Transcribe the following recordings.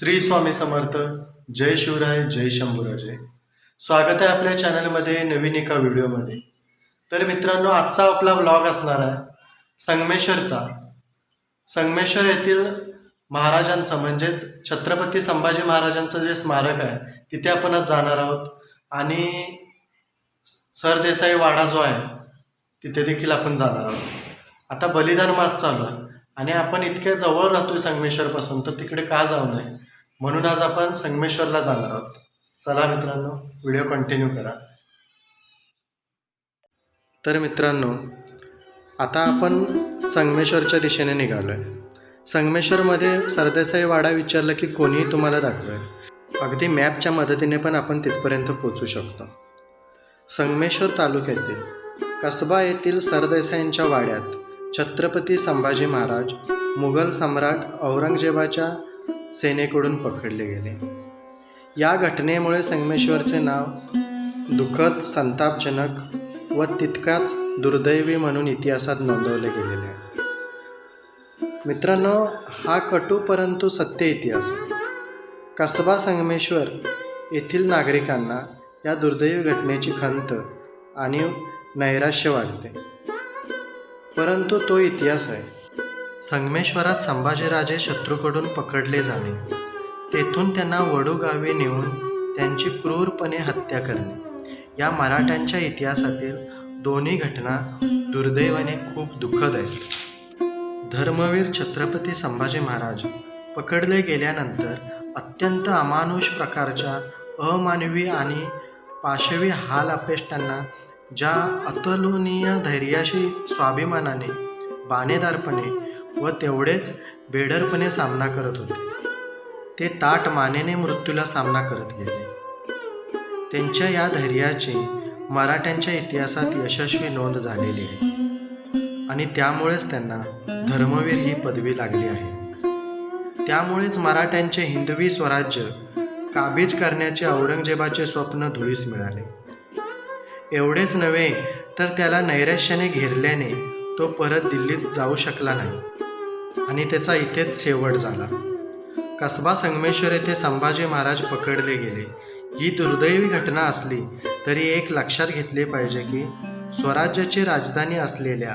श्री स्वामी समर्थ. जय शिवराय जय शंभूराजे. स्वागत आहे आपल्या चॅनलमध्ये नवीन एका व्हिडिओमध्ये. तर मित्रांनो आजचा आपला ब्लॉग असणार आहे संगमेश्वरचा. संगमेश्वर येथील महाराजांचं म्हणजेच छत्रपती संभाजी महाराजांचं जे स्मारक आहे तिथे आपण आज जाणार आहोत. आणि सरदेसाई वाडा जो आहे तिथे देखील आपण जाणार आहोत. आता बलिदान मास चालू आहे. आणि आपण इतक्या जवळ राहतोय संगमेश्वरपासून तर तिकडे का जाऊ नये? म्हणून आज आपण संगमेश्वरला जाणार आहोत. चला मित्रांनो व्हिडिओ कंटिन्यू करा. तर मित्रांनो आता आपण संगमेश्वरच्या दिशेने निघालो आहे संगमेश्वरमध्ये सरदेसाई वाडा विचारलं की कोणीही तुम्हाला दाखवेल. अगदी मॅपच्या मदतीने पण आपण तिथपर्यंत पोचू शकतो. संगमेश्वर तालुक्यातील कसबा येथील सरदेसाईंच्या वाड्यात छत्रपती संभाजी महाराज मुघल सम्राट औरंगजेबाच्या सेनेकडून पकडले गेले. या घटनेमुळे संगमेश्वरचे नाव दुःखद संतापजनक व तितकाच दुर्दैवी म्हणून इतिहासात नोंदवले गेलेले आहे. मित्रांनो हा कटू परंतु सत्य इतिहास कसबा संगमेश्वर येथील नागरिकांना या दुर्दैवी घटनेची खंत आणि नैराश्य वाटते. परंतु तो इतिहास आहे. संगमेश्वरात संभाजीराजे शत्रूकडून पकडले जाणे. तेथून त्यांना वडूगावी नेऊन त्यांची क्रूरपणे हत्या करणे. या मराठ्यांच्या इतिहासातील दोन्ही घटना दुर्दैवाने खूप दुःखद आहेत. धर्मवीर छत्रपती संभाजी महाराज पकडले गेल्यानंतर अत्यंत अमानुष प्रकारच्या अमानवी आणि पाशवी हाल अपेष्टांना ज्या अतुलनीय धैर्याशी स्वाभिमानाने बाणेदारपणे व तेवढेच बेडरपणे सामना करत होते. ते ताट मानेने मृत्यूला सामना करत गेले. त्यांच्या या धैर्याची मराठ्यांच्या इतिहासात यशस्वी नोंद झालेली आहे. आणि त्यामुळेच त्यांना धर्मवीर ही पदवी लागली आहे. त्यामुळेच मराठ्यांचे हिंदवी स्वराज्य काबीज करण्याचे औरंगजेबाचे स्वप्न धुळीस मिळाले. एवढेच नव्हे तर त्याला नैराश्याने घेरल्याने तो परत दिल्लीत जाऊ शकला नाही. आणि त्याचा इथेच शेवट झाला. कसबा संगमेश्वर येथे संभाजी महाराज पकडले गेले. ही दुर्दैवी घटना असली तरी एक लक्षात घेतले पाहिजे की स्वराज्याची राजधानी असलेल्या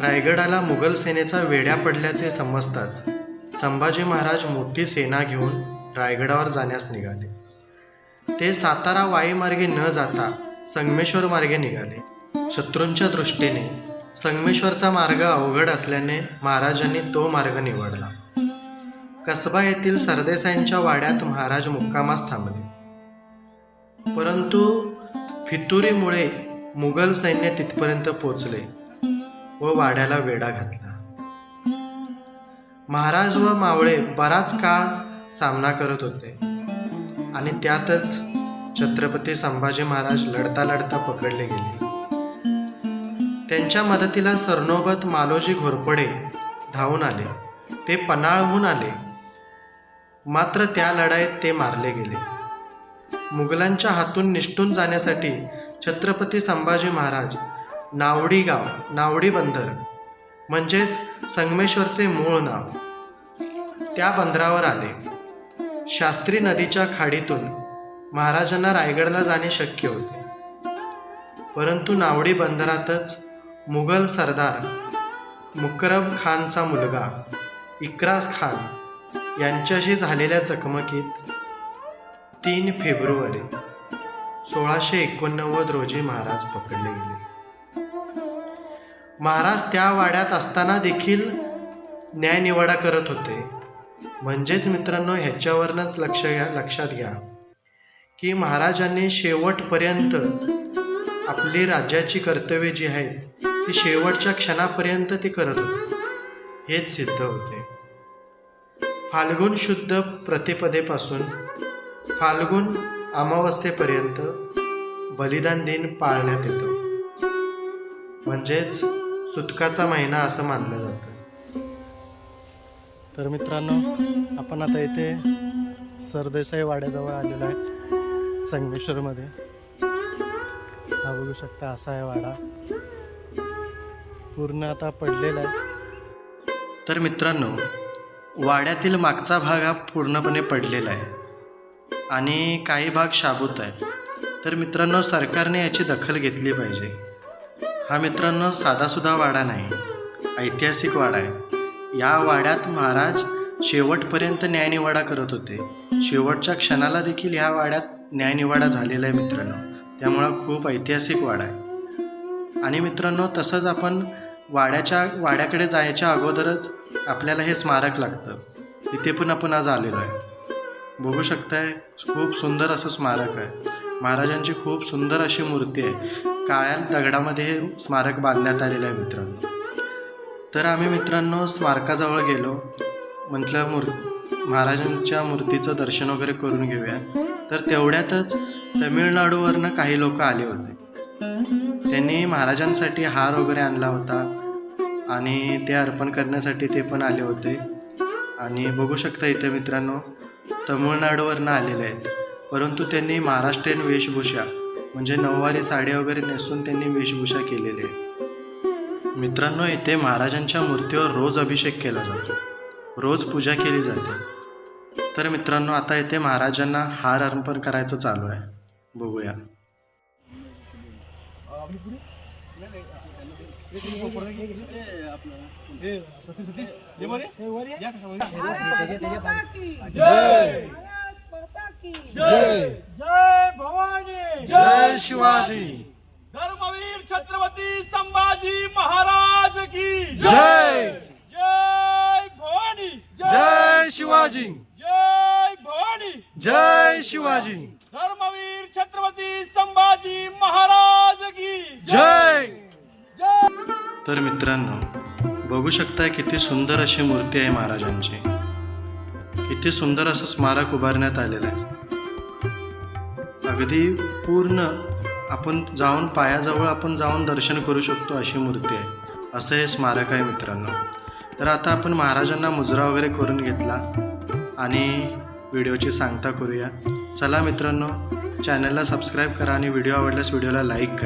रायगडाला मुघल सेनेचा वेड्या पडल्याचे समजताच संभाजी महाराज मोठी सेना घेऊन रायगडावर जाण्यास निघाले. ते सातारा वाईमार्गे न जाता संगमेश्वर मार्गे निघाले. शत्रूंच्या दृष्टीने संगमेश्वरचा मार्ग अवघड असल्याने महाराजांनी तो मार्ग निवडला. कसबा येथील सरदेसाईंच्या वाड्यात महाराज मुक्कामास थांबले. परंतु फितुरीमुळे मुघल सैन्य तिथपर्यंत पोचले व वाड्याला वेढा घातला. महाराज व मावळे बराच काळ सामना करत होते आणि त्यातच छत्रपती संभाजी महाराज लढता लढता पकडले गेले. त्यांच्या मदतीला सरनोबत मालोजी घोरपडे धावून आले. ते पन्हाळहून आले. मात्र त्या लढाईत ते मारले गेले. मुघलांच्या हातून निष्ठून जाण्यासाठी छत्रपती संभाजी महाराज नावडी गाव नावडी बंदर म्हणजेच संगमेश्वरचे मूळ नाव त्या बंदरावर आले. शास्त्री नदीच्या खाडीतून महाराजांना रायगडला जाणे शक्य होते. परंतु नावडी बंदरातच मुघल सरदार मुकरब खानचा मुलगा इकराज खान यांच्याशी झालेल्या चकमकीत तीन फेब्रुवारी सोळाशे एकोणनव्वद रोजी महाराज पकडले गेले. महाराज त्या वाड्यात असताना देखील न्यायनिवाडा करत होते. म्हणजेच मित्रांनो ह्याच्यावरनंच लक्ष घ्या लक्षात घ्या की महाराजांनी शेवटपर्यंत आपली राज्याची कर्तव्ये जी आहेत ते शेवटच्या क्षणापर्यंत ते करत होते. हेच सिद्ध होते. फाल्गुन शुद्ध प्रतिपदेपासून फाल्गुन अमावस्येपर्यंत बलिदान दिन पाळण्यात येतो. म्हणजेच सुतकाचा महिना असं मानलं जातं. तर मित्रांनो आपण आता इथे सरदेसाई वाड्याजवळ आलेलो आहे संगमेश्वरमध्ये. हा बघू शकता असा आहे वाडा. पूर्ण आता पडलेला आहे. तर मित्रांनो वाड्यातील मागचा भाग हा पूर्णपणे पडलेला आहे. आणि काही भाग शाबूत आहे. तर मित्रांनो सरकारने याची दखल घेतली पाहिजे. हा मित्रांनो साधासुद्धा वाडा नाही ऐतिहासिक वाडा आहे. या वाड्यात महाराज शेवटपर्यंत न्यायनिवाडा करत होते. शेवटच्या क्षणाला देखील ह्या वाड्यात न्यायनिवाडा झालेला आहे मित्रांनो. त्यामुळं खूप ऐतिहासिक वाडा आहे. आणि मित्रांनो तसंच आपण वाड्याच्या वाड्याकडे जायच्या अगोदरच आपल्याला हे स्मारक लागतं. इथे पण आपण आज आलेलो आहे. बघू शकताय खूप सुंदर असं स्मारक आहे. महाराजांची खूप सुंदर अशी मूर्ती आहे. काळ्या दगडामध्ये हे स्मारक बांधण्यात आलेलं आहे मित्रांनो. तर आम्ही मित्रांनो स्मारकाजवळ गेलो. म्हटलं मूर् महाराजांच्या मूर्तीचं दर्शन वगैरे करून घेऊया. तर तेवढ्यातच तमिळनाडूवरनं काही लोक आले होते. त्यांनी महाराजांसाठी हार वगैरे आणला होता. आणि ते अर्पण करण्यासाठी ते पण आले होते. आणि बघू शकता इथे मित्रांनो तमिळनाडूवरनं आलेले आहेत. परंतु त्यांनी महाराष्ट्रीयन वेशभूषा म्हणजे नऊवारी साडी वगैरे नेसून त्यांनी वेशभूषा केलेली आहे. मित्रांनो इथे महाराजांच्या मूर्तीवर रोज अभिषेक केला जातो. रोज पूजा केली जाते. तर मित्रांनो आता इथे महाराजांना हार अर्पण करायचं चालू आहे. बघूया. जय जय जय भवानी जय शिवाजी धर्मवीर छत्रपती संभाजी महाराज की जय जय भवानी जय शिवाजी जय भवानी जय शिवाजी तर मित्रांनो बघू शकताय किती सुंदर अशी मूर्ती आहे महाराजांची. किती सुंदर असं स्मारक उभारण्यात आलेलं आहे. अगदी पूर्ण आपण जाऊन पायाजवळ आपण जाऊन दर्शन करू शकतो अशी मूर्ती आहे. असं हे स्मारक आहे मित्रांनो. तर आता आपण महाराजांना मुजरा वगैरे करून घेतला आणि व्हिडिओची सांगता करूया. चला मित्रांनो चॅनलला सबस्क्राईब करा आणि व्हिडिओ आवडल्यास व्हिडिओला लाईक करा.